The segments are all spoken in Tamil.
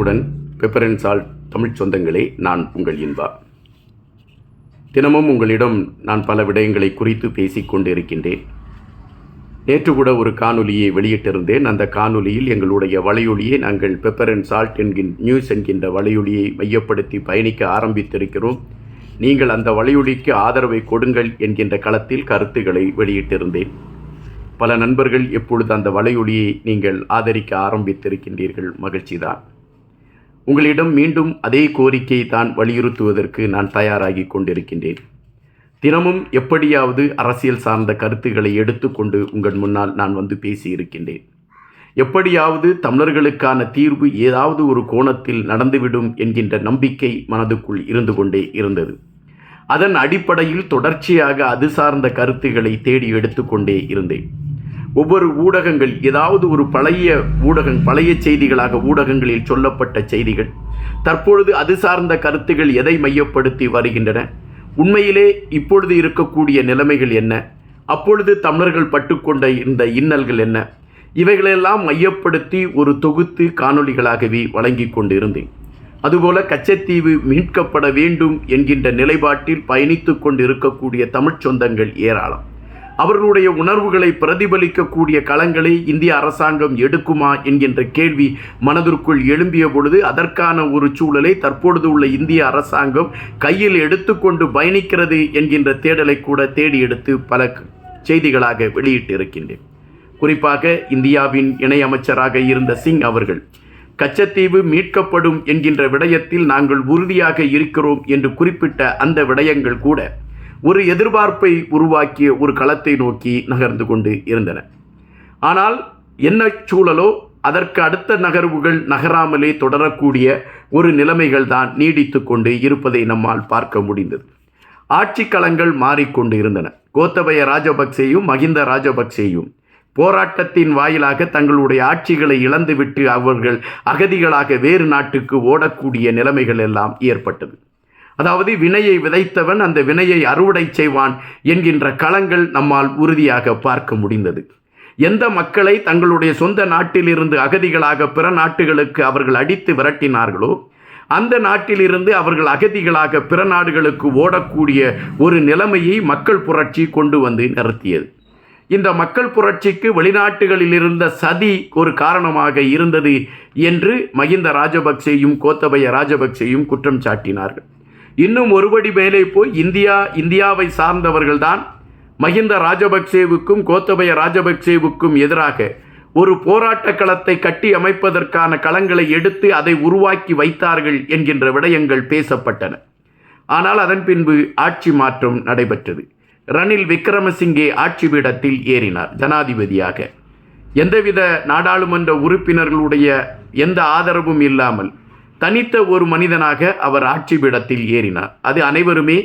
வணக்கத்துடன் பெப்பரன்சால் தமிழ் சொந்தங்களே நான் உங்கள் இன்பா. தினமும் உங்களிடம் நான் பல விடயங்களை குறித்து பேசிக்கொண்டிருக்கின்றேன் நேற்று கூட ஒரு காணொலியை வெளியிட்டிருந்தேன். அந்த காணொலியில் எங்களுடைய வலையொலியை நாங்கள் பெப்பர் அண்ட் சால்ட் என்கின் நியூஸ் என்கின்ற வலையொலியை மையப்படுத்தி பயணிக்க ஆரம்பித்திருக்கிறோம். நீங்கள் அந்த வலையொலிக்கு ஆதரவை கொடுங்கள் என்கின்ற களத்தில் கருத்துக்களை வெளியிட்டிருந்தேன். பல நண்பர்கள் எப்பொழுது அந்த வலையொலியை நீங்கள் ஆதரிக்க ஆரம்பித்திருக்கின்றீர்கள். மகிழ்ச்சிதான். உங்களிடம் மீண்டும் அதே கோரிக்கையை தான் வலியுறுத்துவதற்கு நான் தயாராகி கொண்டிருக்கின்றேன். தினமும் எப்படியாவது அரசியல் சார்ந்த கருத்துக்களை எடுத்துக்கொண்டு உங்கள் முன்னால் நான் வந்து பேசியிருக்கின்றேன். எப்படியாவது தமிழர்களுக்கான தீர்வு ஏதாவது ஒரு கோணத்தில் நடந்துவிடும் என்கின்ற நம்பிக்கை மனதுக்குள் இருந்து கொண்டே இருந்தது. அதன் அடிப்படையில் தொடர்ச்சியாக அது சார்ந்த கருத்துக்களை தேடி எடுத்துக்கொண்டே இருந்தேன். ஒவ்வொரு ஊடகங்கள் ஏதாவது ஒரு பழைய ஊடகம் பழைய செய்திகளாக ஊடகங்களில் சொல்லப்பட்ட செய்திகள் தற்பொழுது அது சார்ந்த கருத்துகள் எதை மையப்படுத்தி வருகின்றன உண்மையிலே இப்பொழுது இருக்கக்கூடிய நிலைமைகள் என்ன அப்பொழுது தமிழர்கள் பட்டுக்கொண்ட இந்த இன்னல்கள் என்ன இவைகளெல்லாம் மையப்படுத்தி ஒரு தொகுத்து காணொளிகளாகவே வழங்கி கொண்டிருந்தேன். அதுபோல கச்சத்தீவு மீட்கப்பட வேண்டும் என்கின்ற நிலைப்பாட்டில் பயணித்து கொண்டு இருக்கக்கூடிய தமிழ்ச் சொந்தங்கள் ஏராளம். அவர்களுடைய உணர்வுகளை பிரதிபலிக்கக்கூடிய களங்களை இந்திய அரசாங்கம் எடுக்குமா என்கின்ற கேள்வி மனதிற்குள் எழும்பிய பொழுது அதற்கான ஒரு சூழலை தற்பொழுது உள்ள இந்திய அரசாங்கம் கையில் எடுத்துக்கொண்டு பயணிக்கிறது என்கின்ற தேடலை கூட தேடி எடுத்து பல செய்திகளாக வெளியிட்டிருக்கின்றேன். குறிப்பாக இந்தியாவின் இணையமைச்சராக இருந்த சிங் அவர்கள் கச்சத்தீவு மீட்கப்படும் என்கின்ற விடயத்தில் நாங்கள் உறுதியாக இருக்கிறோம் என்று குறிப்பிட்ட அந்த விடயங்கள் கூட ஒரு எதிர்பார்ப்பை உருவாக்கிய ஒரு களத்தை நோக்கி நகர்ந்து கொண்டு இருந்தன. ஆனால் என்ன சூழலோ அதற்கு அடுத்த நகர்வுகள் நகராமலே தொடரக்கூடிய ஒரு நிலைமைகள் தான் நீடித்து கொண்டு இருப்பதை நம்மால் பார்க்க முடிந்தது. ஆட்சி களங்கள் மாறிக்கொண்டு இருந்தன. கோத்தபய ராஜபக்சேயும் மகிந்த ராஜபக்சேயும் போராட்டத்தின் வாயிலாக தங்களுடைய ஆட்சிகளை இழந்துவிட்டு அவர்கள் அகதிகளாக வேறு நாட்டுக்கு ஓடக்கூடிய நிலைமைகள் எல்லாம் ஏற்பட்டது. அதாவது வினையை விதைத்தவன் அந்த வினையை அறுவடை செய்வான் என்கின்ற களங்கள் நம்மால் உறுதியாக பார்க்க முடிந்தது. எந்த மக்களை தங்களுடைய சொந்த நாட்டிலிருந்து அகதிகளாக பிற நாட்டுகளுக்கு அவர்கள் அடித்து விரட்டினார்களோ அந்த நாட்டிலிருந்து அவர்கள் அகதிகளாக பிற நாடுகளுக்கு ஓடக்கூடிய ஒரு நிலைமையை மக்கள் புரட்சி கொண்டு வந்து நிறுத்தியது. இந்த மக்கள் புரட்சிக்கு வெளிநாட்டுகளில் இருந்த சதி ஒரு காரணமாக இருந்தது என்று மகிந்த ராஜபக்சேயும் கோத்தபய ராஜபக்சேயும் குற்றம் சாட்டினார்கள். இன்னும் ஒருபடி மேலே போய் இந்தியா இந்தியாவை சார்ந்தவர்கள்தான் மஹிந்த ராஜபக்சேவுக்கும் கோத்தபய ராஜபக்சேவுக்கும் எதிராக ஒரு போராட்ட களத்தை கட்டி அமைப்பதற்கான களங்களை எடுத்து அதை உருவாக்கி வைத்தார்கள் என்கின்ற விடயங்கள் பேசப்பட்டன. ஆனால் அதன் பின்பு ஆட்சி மாற்றம் நடைபெற்றது. ரணில் விக்ரமசிங்கே ஆட்சி பீடத்தில் ஏறினார் ஜனாதிபதியாக. எந்தவித நாடாளுமன்ற உறுப்பினர்களுடைய எந்த ஆதரவும் இல்லாமல் தனித்த ஒரு மனிதனாக அவர் ஆட்சி பீடத்தில் ஏறினார். அது அனைவருமே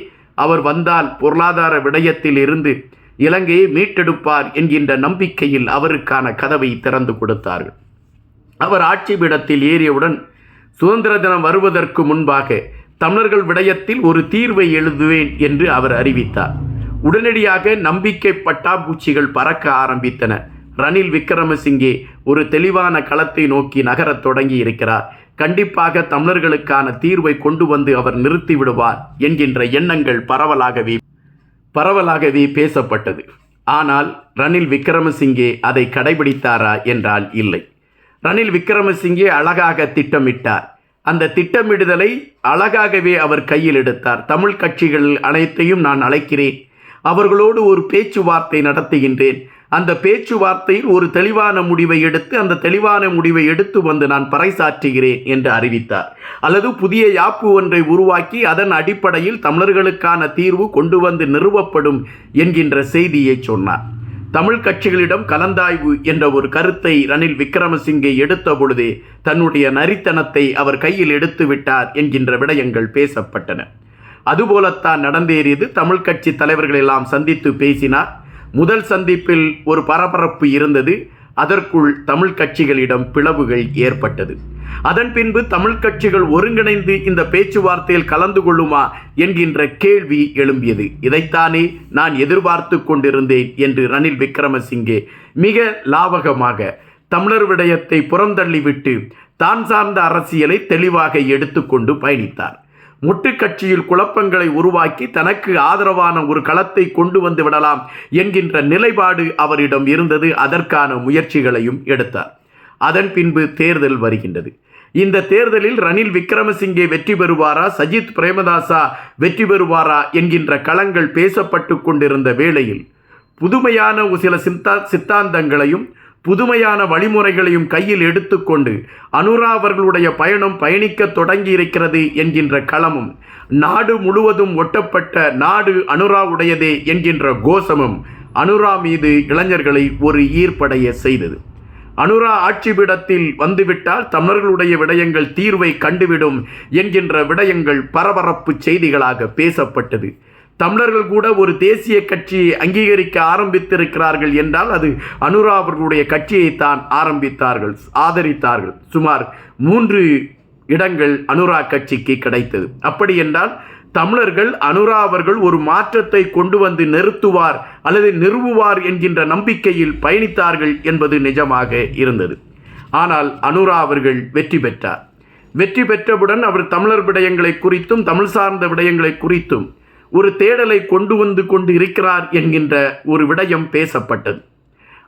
அவர் வந்தால் பொருளாதார விடயத்தில் இருந்து இலங்கையை மீட்டெடுப்பார் என்கின்ற நம்பிக்கையில் அவருக்கான கதவை திறந்து கொடுத்தார்கள். அவர் ஆட்சி பீடத்தில் ஏறியவுடன் சுதந்திர தினம் வருவதற்கு முன்பாக தமிழர்கள் விடயத்தில் ஒரு தீர்வை எழுதுவேன் என்று அவர் அறிவித்தார். உடனடியாக நம்பிக்கை பட்டாம்பூச்சிகள் பறக்க ஆரம்பித்தன. ரணில் விக்ரமசிங்கே ஒரு தெளிவான களத்தை நோக்கி நகரத் தொடங்கி இருக்கிறார் கண்டிப்பாக தமிழர்களுக்கான தீர்வை கொண்டு வந்து அவர் நிறுத்தி விடுவார் என்கின்ற எண்ணங்கள் பரவலாகவே பரவலாகவே பேசப்பட்டது. ஆனால் ரணில் விக்ரமசிங்கே அதை கடைபிடித்தாரா என்றால் இல்லை. ரணில் விக்ரமசிங்கே அழகாக திட்டமிட்டார். அந்த திட்டமிடுதலை அழகாகவே அவர் கையில் எடுத்தார். தமிழ் கட்சிகள் அனைத்தையும் நான் அழைக்கிறேன். அவர்களோடு ஒரு பேச்சுவார்த்தை நடத்துகின்றேன். அந்த பேச்சுவார்த்தையில் ஒரு தெளிவான முடிவை எடுத்து அந்த தெளிவான முடிவை எடுத்து வந்து நான் பறைசாற்றுகிறேன் என்று அறிவித்தார். அல்லது புதிய யாப்பு ஒன்றை உருவாக்கி அதன் அடிப்படையில் தமிழர்களுக்கான தீர்வு கொண்டு வந்து நிறுவப்படும் என்கின்ற செய்தியை சொன்னார். தமிழ் கட்சிகளிடம் கலந்தாய்வு என்ற ஒரு கருத்தை ரணில் விக்ரமசிங்கே எடுத்த பொழுதே தன்னுடைய நரித்தனத்தை அவர் கையில் எடுத்து விட்டார் என்கின்ற விடயங்கள் பேசப்பட்டன. அதுபோலத்தான் நடந்தேறியது தமிழ் கட்சி தலைவர்கள் எல்லாம் சந்தித்து பேசினார். முதல் சந்திப்பில் ஒரு பரபரப்பு இருந்தது. அதற்குள் தமிழ் கட்சிகளிடம் பிளவுகள் ஏற்பட்டது. அதன் பின்பு தமிழ் கட்சிகள் ஒருங்கிணைந்து இந்த பேச்சுவார்த்தையில் கலந்து கொள்ளுமா என்கின்ற கேள்வி எழும்பியது. இதைத்தானே நான் எதிர்பார்த்து கொண்டிருந்தேன் என்று ரணில் விக்ரமசிங்கே மிக லாவகமாக தமிழர் விடயத்தை புறந்தள்ளிவிட்டு தான் சார்ந்த அரசியலை தெளிவாக எடுத்துக்கொண்டு பயணித்தார். முட்டுக்கட்சியில் குழப்பங்களை உருவாக்கி தனக்கு ஆதரவான ஒரு களத்தை கொண்டு வந்து விடலாம் என்கின்ற நிலைப்பாடு அவரிடம் இருந்தது. அதற்கான முயற்சிகளையும் எடுத்தார். அதன் பின்பு தேர்தல் வருகின்றது. இந்த தேர்தலில் ரணில் விக்ரமசிங்கே வெற்றி பெறுவாரா? சஜித் பிரேமதாசா வெற்றி பெறுவாரா? என்கின்ற களங்கள் பேசப்பட்டு கொண்டிருந்த வேளையில் புதுமையான ஒரு சில சித்தா சித்தாந்தங்களையும் புதுமையான வழிமுறைகளையும் கையில் எடுத்துக்கொண்டு அனுரா அவர்களுடைய பயணம் பயணிக்க தொடங்கி இருக்கிறது என்கின்ற களமும் நாடு முழுவதும் ஒட்டப்பட்ட நாடு அனுரா உடையதே என்கின்ற கோஷமும் அனுரா மீது இளைஞர்களை ஒரு ஈர்ப்படைய செய்தது. அனுரா ஆட்சிபீடத்தில் வந்துவிட்டால் தமிழர்களுடைய விடயங்கள் தீர்வை கண்டுவிடும் என்கின்ற விடயங்கள் பரபரப்பு செய்திகளாக பேசப்பட்டது. தமிழர்கள் கூட ஒரு தேசிய கட்சியை அங்கீகரிக்க ஆரம்பித்திருக்கிறார்கள் என்றால் அது அனுரா அவர்களுடைய கட்சியை தான் ஆரம்பித்தார்கள் ஆதரித்தார்கள். சுமார் மூன்று இடங்கள் அனுரா கட்சிக்கு கிடைத்தது. அப்படி என்றால் தமிழர்கள் அனுரா அவர்கள் ஒரு மாற்றத்தை கொண்டு வந்து நிறுத்துவார் அல்லது நிறுவுவார் என்கின்ற நம்பிக்கையில் பயணித்தார்கள் என்பது நிஜமாக இருந்தது. ஆனால் அனுரா அவர்கள் வெற்றி பெற்றார். வெற்றி பெற்றவுடன் அவர் தமிழர் விடயங்களை குறித்தும் தமிழ் சார்ந்த விடயங்களை குறித்தும் ஒரு தேடலை கொண்டு வந்து கொண்டு இருக்கிறார் என்கின்ற ஒரு விடயம் பேசப்பட்டது.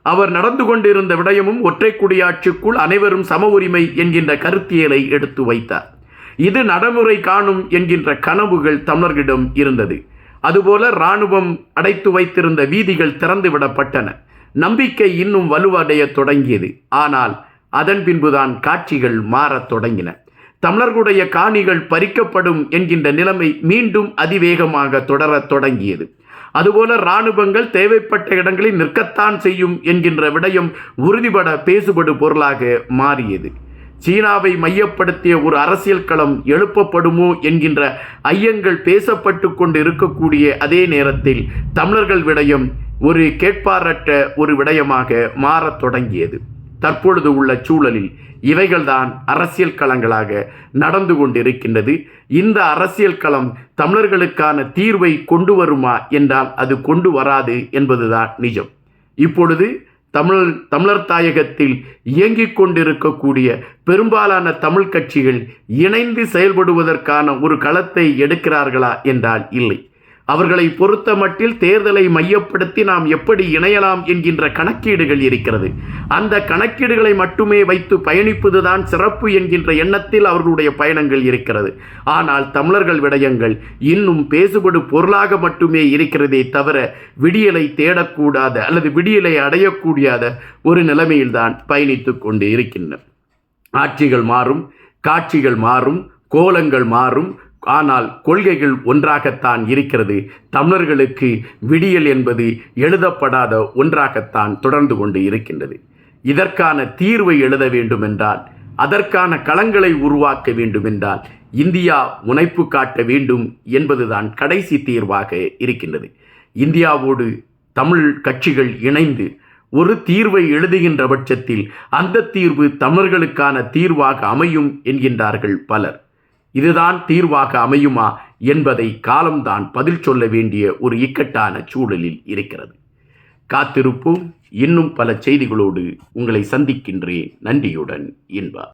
அவர் நடந்து கொண்டிருந்த விடயமும் ஒற்றை குடியாட்சிக்குள் அனைவரும் சம உரிமை என்கின்ற கருத்தியலை எடுத்து வைத்தார். இது நடைமுறை காணும் என்கின்ற கனவுகள் தமிழர்களிடம் இருந்தது. அதுபோல இராணுவம் அடைத்து வைத்திருந்த வீதிகள் திறந்து விடப்பட்டன நம்பிக்கை இன்னும் வலுவடைய தொடங்கியது. ஆனால் அதன் பின்புதான் காட்சிகள் மாறத் தொடங்கின. தமிழர்களுடைய காணிகள் பறிக்கப்படும் என்கின்ற நிலைமை மீண்டும் அதிவேகமாக தொடரத் தொடங்கியது. அதுபோல இராணுவங்கள் தேவைப்பட்ட இடங்களில் நிற்கத்தான் செய்யும் என்கின்ற விடயம் உறுதிபட பேசுபடு பொருளாக மாறியது. சீனாவை மையப்படுத்திய ஒரு அரசியல் களம் எழுப்பப்படுமோ என்கின்ற ஐயங்கள் பேசப்பட்டு கொண்டு இருக்கக்கூடிய அதே நேரத்தில் தமிழர்கள் விடயம் ஒரு கேட்பாரற்ற ஒரு விடயமாக மாறத் தொடங்கியது. தற்பொழுது உள்ள சூழலில் இவைகள்தான் அரசியல் களங்களாக நடந்து கொண்டிருக்கின்றது. இந்த அரசியல் களம் தமிழர்களுக்கான தீர்வை கொண்டு வருமா என்றால் அது கொண்டு வராது என்பதுதான் நிஜம். இப்பொழுது தமிழ் தமிழர் தாயகத்தில் இயங்கிக் கொண்டிருக்கக்கூடிய பெரும்பாலான தமிழ் கட்சிகள் இணைந்து செயல்படுவதற்கான ஒரு களத்தை எடுக்கிறார்களா என்றால் இல்லை. அவர்களை பொறுத்த மட்டில் தேர்தலை மையப்படுத்தி நாம் எப்படி இணையலாம் என்கின்ற கணக்கீடுகள் இருக்கிறது. அந்த கணக்கீடுகளை மட்டுமே வைத்து பயணிப்பதுதான் சிறப்பு என்கின்ற எண்ணத்தில் அவர்களுடைய பயணங்கள் இருக்கிறது. ஆனால் தமிழர்கள் விடயங்கள் இன்னும் பேசுபடு பொருளாக மட்டுமே இருக்கிறதே தவிர விடியலை தேடக்கூடாத அல்லது விடியலை அடையக்கூடியாத ஒரு நிலைமையில்தான் பயணித்து கொண்டு இருக்கின்றன ஆட்சிகள் மாறும் காட்சிகள் மாறும் கோலங்கள் மாறும் ஆனால் கொள்கைகள் ஒன்றாகத்தான் இருக்கிறது. தமிழர்களுக்கு விடியல் என்பது எழுதப்படாத ஒன்றாகத்தான் தொடர்ந்து கொண்டு இருக்கின்றது. இதற்கான தீர்வை எழுத வேண்டுமென்றால் அதற்கான களங்களை உருவாக்க வேண்டுமென்றால் இந்தியா முனைப்பு காட்ட வேண்டும் என்பதுதான் கடைசி தீர்வாக இருக்கின்றது. இந்தியாவோடு தமிழ் கட்சிகள் இணைந்து ஒரு தீர்வை எழுதுகின்ற பட்சத்தில் அந்த தீர்வு தமிழர்களுக்கான தீர்வாக அமையும் என்கின்றார்கள் பலர். இதுதான் தீர்வாக அமையுமா என்பதை காலம்தான் பதில் சொல்ல வேண்டிய ஒரு இக்கட்டான சூழலில் இருக்கிறது. காத்திருப்போம். இன்னும் பல செய்திகளோடு உங்களை சந்திக்கின்றேன். நன்றியுடன் இன்பா.